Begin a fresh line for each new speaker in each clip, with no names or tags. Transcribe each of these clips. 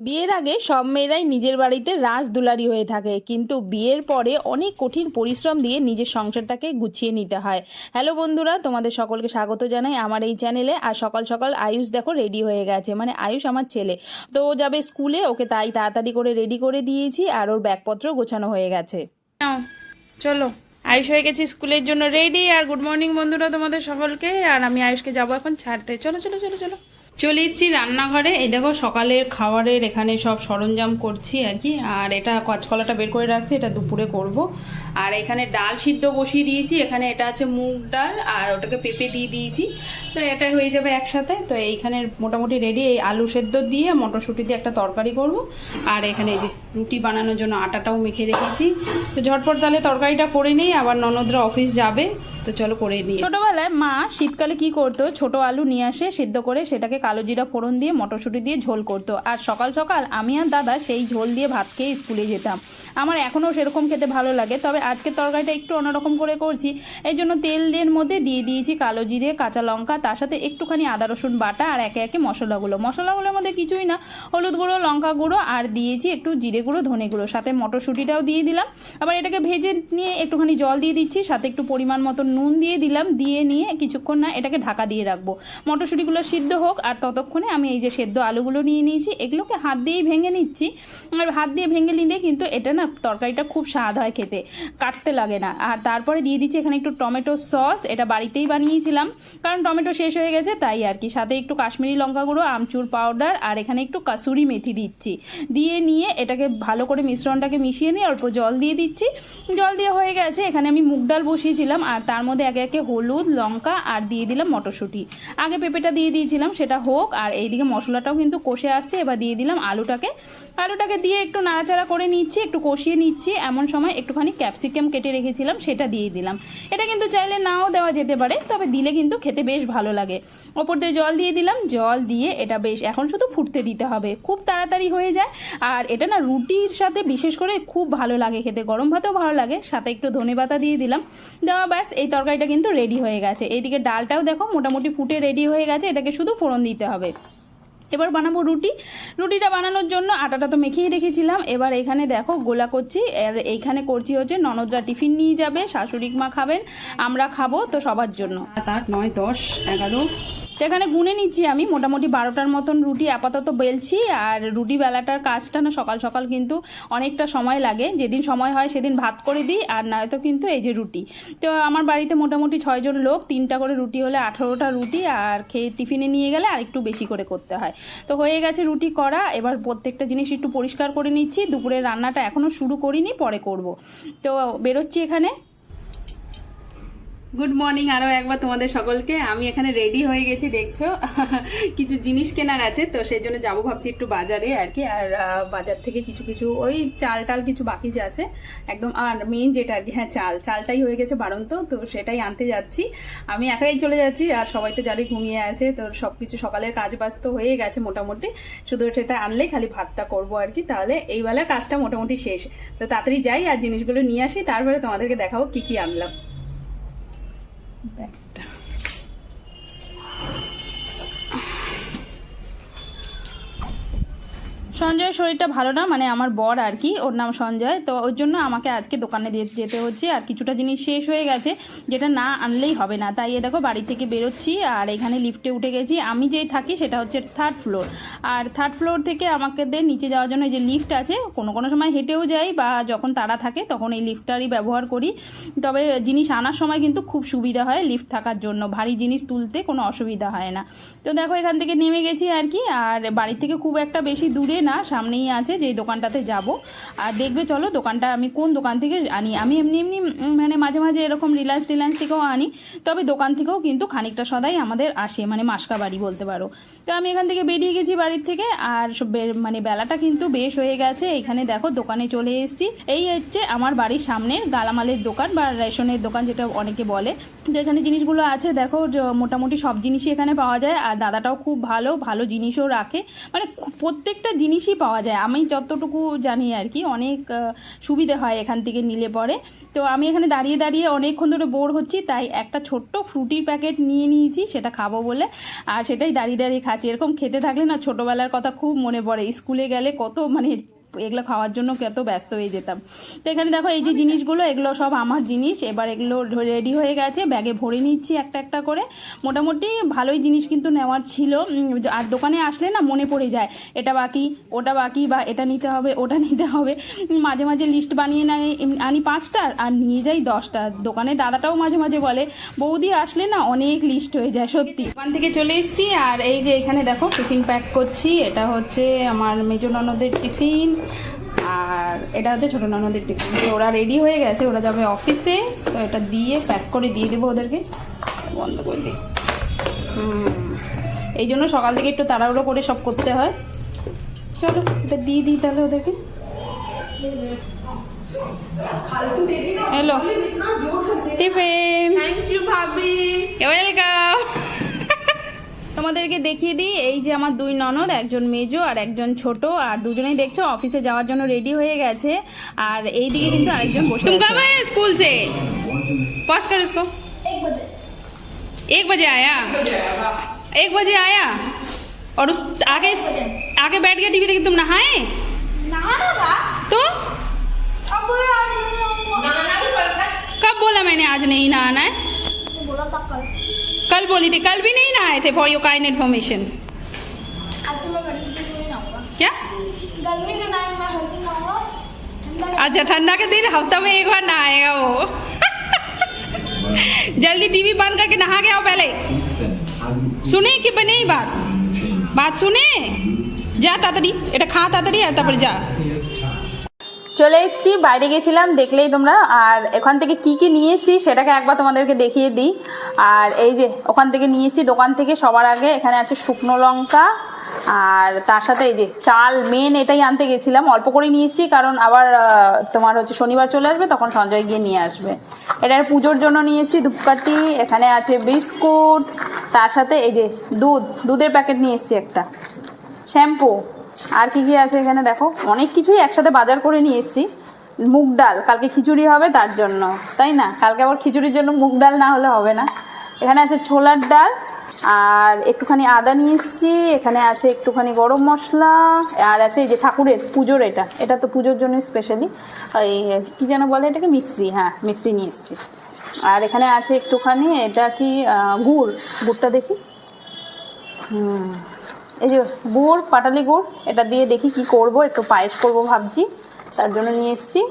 বিয়ের আগে সব মেয়েরাই নিজের বাড়িতে রাজ দুলারি হয়ে থাকে, কিন্তু বিয়ের পরে অনেক কঠিন পরিশ্রম দিয়ে নিজের সংসারটাকে গুছিয়ে নিতে হয়। হ্যালো বন্ধুরা, তোমাদের সকলকে স্বাগত জানাই আমার এই চ্যানেলে। আর সকাল সকাল আয়ুষ দেখো রেডি হয়ে গেছে মানে আয়ুষ আমার ছেলে। তো ও যাবে স্কুলে, ওকে তাই তাড়াতাড়ি করে রেডি করে দিয়েছি, আর ওর ব্যাগপত্র গোছানো হয়ে গেছে।
চলো। আয়ুষ হয়ে গেছি স্কুলের জন্য রেডি, আর গুড মর্নিং বন্ধুরা তোমাদের সকলকে। আর আমি আয়ুষকে যাব এখন ছাড়তে। চলো চলো চলো চলো। চলে এসেছি রান্নাঘরে। এই দেখো সকালের খাবারের এখানে সব সরঞ্জাম করছি আর কি। আর এটা কচকলাটা বের করে রাখছি, এটা দুপুরে করব। আর এখানে ডাল সিদ্ধ বসিয়ে দিয়েছি। এখানে এটা আছে মুগ ডাল, আর ওটাকে পেঁপে দিয়ে দিয়েছি। তো এটা হয়ে যাবে একসাথে। তো এইখানে মোটামুটি রেডি এই আলু সেদ্ধ দিয়ে মটরশুঁটি দিয়ে একটা তরকারি করব। আর এখানে এই যে রুটি বানানোর জন্য আটাটাও মেখে রেখেছি। তো ঝটপট তাহলে তরকারিটা করে নিই। আবার ননদরা অফিস যাবে। তো চলো করে নিই।
ছোটবেলায় মা শীতকালে কি করতো? ছোট আলু নিয়ে আসে, সিদ্ধ করে সেটাকে কালো জিরা ফোড়ন দিয়ে, মটরশুঁটি দিয়ে ঝোল করতো। আর সকাল সকাল আমি আর দাদা সেই ঝোল দিয়ে ভাত খেয়ে স্কুলে যেতাম। আমার এখনও সেরকম খেতে ভালো লাগে, তবে আজকের তরকারিটা একটু অন্যরকম করে করছি। এই জন্য তেলের মধ্যে দিয়ে দিয়েছি কালো জিরে, কাঁচা লঙ্কা, তার সাথে একটুখানি আদা, রসুন বাটা আর একে একে মশলাগুলো মশলাগুলোর মধ্যে কিছুই না, হলুদ গুঁড়ো, লঙ্কা গুঁড়ো আর দিয়েছি একটু জিরে গুঁড়ো, ধনে গুঁড়ো। সাথে মটরশুঁটিটাও দিয়ে দিলাম। আবার এটাকে ভেজে নিয়ে একটুখানি জল দিয়ে দিচ্ছি, সাথে একটু পরিমাণ মতো নুন দিয়ে দিলাম, দিয়ে নিয়ে কিছুক্ষণ না এটাকে ঢাকা দিয়ে রাখব। মটরশুঁটিগুলো সিদ্ধ হোক, আর ততক্ষণে আমি এই যে সেদ্ধ আলুগুলো নিয়ে নিয়েছি, এগুলোকে হাত দিয়েই ভেঙে নিচ্ছি। আর হাত দিয়ে ভেঙে নিলে কিন্তু এটা না তরকারিটা খুব স্বাদ হয় খেতে, কাটতে লাগে না। আর তারপরে দিয়ে দিচ্ছি এখানে একটু টমেটো সস, এটা বাড়িতেই বানিয়েছিলাম, কারণ টমেটো শেষ হয়ে গেছে, তাই আর কি। সাথে একটু কাশ্মীরি লঙ্কা গুঁড়ো, আমচুর পাউডার, আর এখানে একটু কাসুরি মেথি দিচ্ছি। দিয়ে নিয়ে এটাকে ভালো করে মিশ্রণটাকে মিশিয়ে নিয়ে অল্প জল দিয়ে দিচ্ছি। জল দিয়ে হয়ে গেছে, এখানে আমি মুগ ডাল বসিয়েছিলাম, আর তার মধ্যে একে একে হলুদ, লঙ্কা আর দিয়ে দিলাম মটরশুঁটি। আগে পেঁপেটা দিয়ে দিয়েছিলাম, সেটা হোক। আর এইদিকে মশলাটাও কিন্তু কষে আসছে, এবার দিয়ে দিলাম আলুটাকে। আলুটাকে দিয়ে একটু নাড়াচাড়া করে নিচ্ছি, একটু কষিয়ে নিচ্ছি। এমন সময় একটুখানি ক্যাপসিকাম কেটে রেখেছিলাম, সেটা দিয়ে দিলাম। এটা কিন্তু চাইলে নাও দেওয়া যেতে পারে, তবে দিলে কিন্তু খেতে বেশ ভালো লাগে। ওপর দিয়ে জল দিয়ে দিলাম, জল দিয়ে এটা বেশ, এখন শুধু ফুটতে দিতে হবে, খুব তাড়াতাড়ি হয়ে যায়। আর এটা না রুটির সাথে বিশেষ করে খুব ভালো লাগে খেতে, গরম ভাতেও ভালো লাগে, সাথে একটু ধনে পাতা দিয়ে দিলাম। দেওয়া ব্যাস, এই তরকারিটা কিন্তু রেডি হয়ে গেছে। এইদিকে ডালটাও দেখো মোটামুটি ফুটে রেডি হয়ে গেছে, এটাকে শুধু ফোড়ন দিতে হবে। এবার বানাবো রুটি। রুটিটা বানানোর জন্য আটাটা তো মেখেই রেখেছিলাম। এবার এখানে দেখো গোলা করছি আর এইখানে করছি হচ্ছে ননদরা টিফিন নিয়ে যাবে শাশুড়ি মা খাবেন, আমরা খাব তো সবার জন্য।
সাত, আট, নয়, দশ, এগারো
তো এখানে গুনে নিচ্ছি আমি। মোটামুটি বারোটার মতন রুটি, আপাতত বেলছি। আর রুটি বেলাটার কাজটা না সকাল সকাল কিন্তু অনেকটা সময় লাগে। যেদিন সময় হয় সেদিন ভাত করে দিই, আর নয়তো কিন্তু এই যে রুটি। তো আমার বাড়িতে মোটামুটি ছয়জন লোক, তিনটা করে রুটি হলে আঠারোটা রুটি, আর খেয়ে টিফিনে নিয়ে গেলে আর একটু বেশি করে করতে হয়। তো হয়ে গেছে রুটি করা। এবার প্রত্যেকটা জিনিস একটু পরিষ্কার করে নিচ্ছি। দুপুরের রান্নাটা এখনও শুরু করিনি, পরে করব। তো বেরোচ্ছি এখানে। গুড মর্নিং আরও একবার তোমাদের সকলকে। আমি এখানে রেডি হয়ে গেছি, দেখছ? কিছু জিনিস কেনার আছে, তো সেই জন্য যাব ভাবছি একটু বাজারে আর কি আর বাজার থেকে কিছু কিছু ওই চাল টাল কিছু বাকি যে আছে, একদম, আর মেন যেটা আর কি হ্যাঁ চাল। চালটাই হয়ে গেছে বারন্ত তো সেটাই আনতে যাচ্ছি। আমি একাই চলে যাচ্ছি, আর সবাই তো জানি ঘুমিয়ে আছে, তো সব কিছু সকালের কাজ বাজ তো হয়ে গেছে মোটামুটি। শুধু সেটা আনলেই খালি ভাতটা করব আর কি তাহলে এই বেলার কাজটা মোটামুটি শেষ। তো তাড়াতাড়ি যাই আর জিনিসগুলো নিয়ে আসি, তারপরে তোমাদেরকে দেখাবো কি কি আনলাম। Bye. সঞ্জয়ের শরীরটা ভালো না মানে আমার বর আর কি, ওর নাম সঞ্জয়, তো ওর জন্য আমাকে আজকে দোকানে যেতে হচ্ছে, আর কিছুটা জিনিস শেষ হয়ে গেছে, যেটা না আনলেই হবে না। তাই দেখো, বাড়ি থেকে বেরোচ্ছি, আর এখানে লিফটে উঠে গেছি। আমি যেই থাকি, সেটা হচ্ছে থার্ড ফ্লোর আর থার্ড ফ্লোর থেকে আমাকে নিচে যাওয়ার জন্য যে লিফট আছে, কোনো কোনো সময় হেঁটেও যাই, বা যখন তারা থাকে, তখন এই লিফটটারই ব্যবহার করি। তবে জিনিস আনার সময় কিন্তু খুব সুবিধা হয় লিফট থাকার জন্য। ভারী জিনিস তুলতে কোনো অসুবিধা হয় না। তো দেখো, এখান থেকে নেমে গেছি আর কি, আর বাড়ি থেকে খুব একটা বেশি দূরে না সামনেই আছে যে দোকানটাতে যাব। আর দেখবে চলো দোকানটা আমি কোন দোকান থেকে আনি? আমি এমনি এমনি মানে মাঝে মাঝে এরকম রিলায়েন্স টিলায়েন্স থেকেও আনি, তবে দোকান থেকেও কিন্তু খানিকটা সদাই আমাদের আসে মানে মাসকা বাড়ি বলতে পারো। তো আমি এখান থেকে বেরিয়ে গেছি বাড়ির থেকে, আর মানে বেলাটা কিন্তু বেশ হয়ে গেছে। এখানে দেখো দোকানে চলে এসেছি। এই হচ্ছে আমার বাড়ির সামনের গালামালের দোকান বা রেশনের দোকান যেটা অনেকে বলে। যেখানে জিনিসগুলো আছে, দেখো মোটামুটি সব জিনিসই এখানে পাওয়া যায়। আর দাদাটাও খুব ভালো ভালো জিনিসও রাখে। মানে প্রত্যেকটা জিনিসই পাওয়া যায়। আমি যতটুকু জানি আর কি, অনেক সুবিধে হয় এখান থেকে নিলে পরে। তো আমি এখানে দাঁড়িয়ে দাঁড়িয়ে অনেকক্ষণ ধরে বোর হচ্ছি, তাই একটা ছোট্ট ফ্রুটির প্যাকেট নিয়ে নিয়েছি, সেটা খাব বলে। আর সেটাই দাঁড়িয়ে দাঁড়িয়ে খাচ্ছি। এরকম খেতে থাকলে না ছোটোবেলার কথা খুব মনে পড়ে। স্কুলে গেলে কত মানে এগুলো খাওয়ার জন্য কত ব্যস্ত হয়ে যেতাম। তো এখানে দেখো এই যে জিনিসগুলো, এগুলো সব আমার জিনিস। এবার এগুলো রেডি হয়ে গেছে ব্যাগে ভরে নিচ্ছি একটা একটা করে। মোটামুটি ভালোই জিনিস কিন্তু নেওয়ার ছিল। আর দোকানে আসলে না মনে পড়ে যায়, এটা বাকি, ওটা বাকি বা এটা নিতে হবে, ওটা নিতে হবে। মাঝে মাঝে লিস্ট বানিয়ে নাই আনি পাঁচটার আর নিয়ে যাই দশটা। দোকানে দাদাটাও মাঝে মাঝে বলে, বৌদি আসলে না অনেক লিস্ট হয়ে যায়, সত্যি। দোকান থেকে চলে এসছি আর এই যে এখানে দেখো টিফিন প্যাক করছি। এটা হচ্ছে আমার মেজো ননদের টিফিন। আর এটা হচ্ছে ছোটো ননদের টিফিন। ওরা রেডি হয়ে গেছে ওরা যাবে অফিসে তো এটা দিয়ে প্যাক করে দিয়ে দেবো ওদেরকে। বন্ধ করে দিই। এই জন্য সকাল থেকে একটু তাড়াহুড়ো করে সব করতে হয়। চলো এটা দিয়ে দিই তাহলে ওদেরকে। হ্যালো। টিফিন।
থ্যাংক ইউ ভাবি।
ওয়েলকাম তোমাদেরকে দেখিয়ে দিই এই যে আমার দুই ননদ একজন মেজো আর একজন ছোট আর দুজনেই দেখছো অফিসে যাওয়ার জন্য রেডি হয়ে গেছে আর এই দিকে কিন্তু আরেকজন বসে
तुम
আছে
कब आए स्कूल से पास कर इसको एक बजे आया एक बजे आया और उस आगे आगे बैठ गया टीवी देखे तुम नहाए तो कब बोला मैंने आज नहीं नहाना है
बोला था कल
कल बोली थी कल भी नहीं नहाए थे फॉर योर काइंड इन्फॉर्मेशन
आज से मैं गर्मी के दिन नहाऊंगा
क्या
गर्मी के टाइम में हल्दी नहाऊंगा ठंडा के
अच्छा ठंडा के दिन हफ्ता में एक बार नहाएगा वो जल्दी टीवी बंद करके नहा के आओ पहले শুনে কি বা নেই বাত বাত শুনে যা তাড়াতাড়ি এটা খা তাড়াতাড়ি আর তারপরে যা
চলে এসেছি, বাইরে গেছিলাম, দেখলেই তোমরা। আর এখান থেকে কি কি নিয়ে এসেছি, সেটাকে একবার তোমাদেরকে দেখিয়ে দিই। আর এই যে, ওখান থেকে নিয়ে এসেছি, দোকান থেকে সবার আগে এখানে আছে শুকনো লঙ্কা। আর তার সাথে এই যে চাল মেন এটাই আনতে গেছিলাম। অল্প করে নিয়ে এসেছি, কারণ আবার তোমার হচ্ছে শনিবার চলে আসবে, তখন সঞ্জয় গিয়ে নিয়ে আসবে। এটার পুজোর জন্য নিয়ে এসেছি ধূপকাঠি, এখানে আছে বিস্কুট। তার সাথে এই যে দুধ, দুধের প্যাকেট নিয়ে এসেছি একটা। শ্যাম্পু। আর কি কি আছে এখানে দেখো? অনেক কিছুই একসাথে বাজার করে নিয়ে এসেছি। মুগ ডাল, কালকে খিচুড়ি হবে তার জন্য, তাই না? কালকে আবার খিচুড়ির জন্য মুগ ডাল না হলে হবে না। এখানে আছে ছোলার ডাল, আর একটুখানি আদা নিয়ে এসেছি, এখানে আছে একটুখানি গরম মশলা, আর আছে এই যে ঠাকুরের পুজোর এটা। এটা তো পুজোর জন্য স্পেশালি এই কী যেন বলে এটাকে? মিশ্রি হ্যাঁ মিশ্রি নিয়ে এসেছি। আর এখানে আছে একটুখানি, এটা কি গুড়, গুড়টা দেখি। হুম। এই যে গুড়, পাটালি গুড়, এটা দিয়ে দেখি কি করব, একটু পায়েস করব ভাবছি, তার জন্য নিয়ে এসেছি।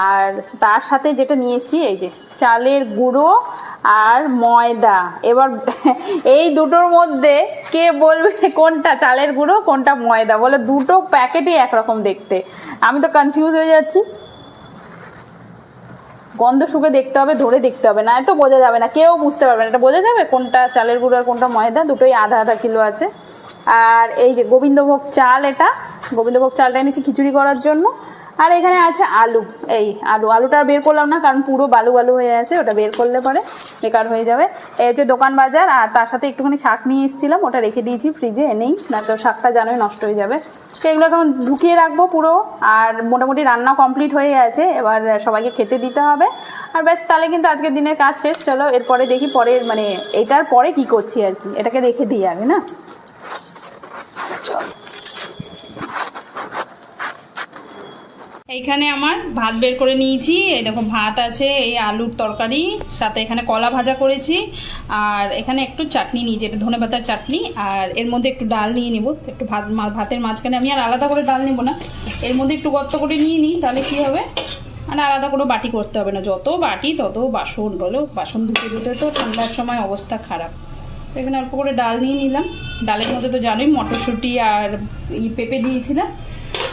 আর তার সাথে যেটা নিয়ে এসেছি, এই যে চালের গুঁড়ো আর ময়দা। এবার এই দুটোর মধ্যে কে বলবে কোনটা চালের গুঁড়ো, কোনটা ময়দা? বলে দুটো প্যাকেটই একরকম দেখতে। আমি তো কনফিউজ হয়ে যাচ্ছি। গন্ধ শুকে দেখতে হবে, ধরে দেখতে হবে, না তো বোঝা যাবে না, কেউ বুঝতে পারবে না। এটা বোঝা যাবে কোনটা চালের গুঁড়ো আর কোনটা ময়দা? দুটোই আধা আধা কিলো আছে। আর এই যে গোবিন্দভোগ চাল এটা, গোবিন্দভোগ চালটা এনেছি খিচুড়ি করার জন্য। আর এখানে আছে আলু, এই আলু, আলুটা বের করলাম না, কারণ পুরো বালু বালু হয়ে আছে, ওটা বের করলে পরে বেকার হয়ে যাবে। এই হচ্ছে দোকান বাজার, আর তার সাথে একটুখানি শাক নিয়ে এসেছিলাম, ওটা রেখে দিয়েছি ফ্রিজে, এনেই না তো শাকটা জানোই নষ্ট হয়ে যাবে। তো এগুলো এখন ঢুকিয়ে রাখব পুরো, আর মোটামুটি রান্না কমপ্লিট হয়ে গেছে, এবার সবাইকে খেতে দিতে হবে। আর ব্যাস, তাহলে কিন্তু আজকের দিনের কাজ শেষ, চলো এরপরে দেখি পরের মানে এটার পরে কি করছি আর কি, এটাকে রেখে দিই আগে, না?
এইখানে আমার ভাত বের করে নিয়েছি। এই দেখো ভাত আছে, এই আলুর তরকারি, সাথে এখানে কলা ভাজা করেছি। আর এখানে একটু চাটনি নিয়েছি, এটা ধনে পাতার চাটনি। আর এর মধ্যে একটু ডাল নিয়ে নিব, একটু ভাত ভাতের মাঝখানে। আমি আর আলাদা করে ডাল নেব না, এর মধ্যে একটু গর্ত করে নিয়ে নিই, তাহলে কি হবে? আর আলাদা করে বাটি করতে হবে না, যত বাটি তত বাসন, বলো, বাসন ধুতে ধুতে তো ঠান্ডার সময় অবস্থা খারাপ। তো এখানে অল্প করে ডাল নিয়ে নিলাম। ডালের মধ্যে তো জানোই মটরশুঁটি আর পেঁপে দিয়েছিলাম।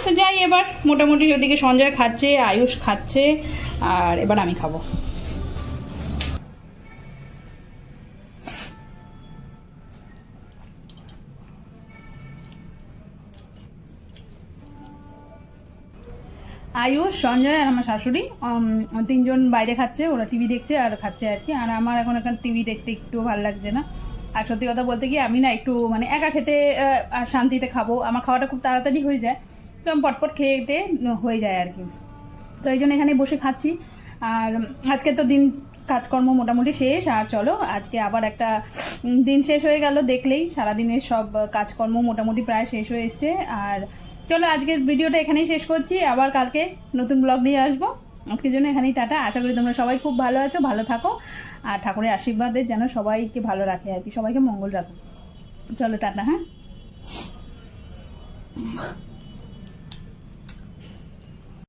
তো যাই, এবার মোটামুটি ওদিকে সঞ্জয় খাচ্ছে, আয়ুষ খাচ্ছে, আর এবার আমি খাব।
আয়ুষ, সঞ্জয় আর আমার শাশুড়ি তিনজন বাইরে খাচ্ছে, ওরা টিভি দেখছে আর খাচ্ছে আর কি। আর আমার এখন এখন টিভি দেখতে একটু ভালো লাগছে না। আর সত্যি কথা বলতে কি, আমি না একটু মানে একা খেতে আর শান্তিতে খাব। আমার খাওয়াটা খুব তাড়াতাড়ি হয়ে যায়। আমি পটপট খেয়ে খেয়ে হয়ে যায় আর কি। তো এই জন্য এখানে বসে খাচ্ছি। আর আজকে তো দিন কাজকর্ম মোটামুটি শেষ। আর চলো, আজকে আবার একটা দিন শেষ হয়ে গেল দেখলেই। সারাদিনের সব কাজকর্ম মোটামুটি প্রায় শেষ হয়ে এসছে। আর চলো, আজকের ভিডিওটা এখানেই শেষ করছি। আবার কালকে নতুন ব্লগ নিয়ে আসব। আজকের জন্য এখানেই টাটা। আশা করি তোমরা সবাই খুব ভালো আছো, ভালো থাকো। আর ঠাকুরের আশীর্বাদে যেন সবাইকে ভালো রাখে আর কি, সবাইকে মঙ্গল রাখো চলো, টাটা হ্যাঁ?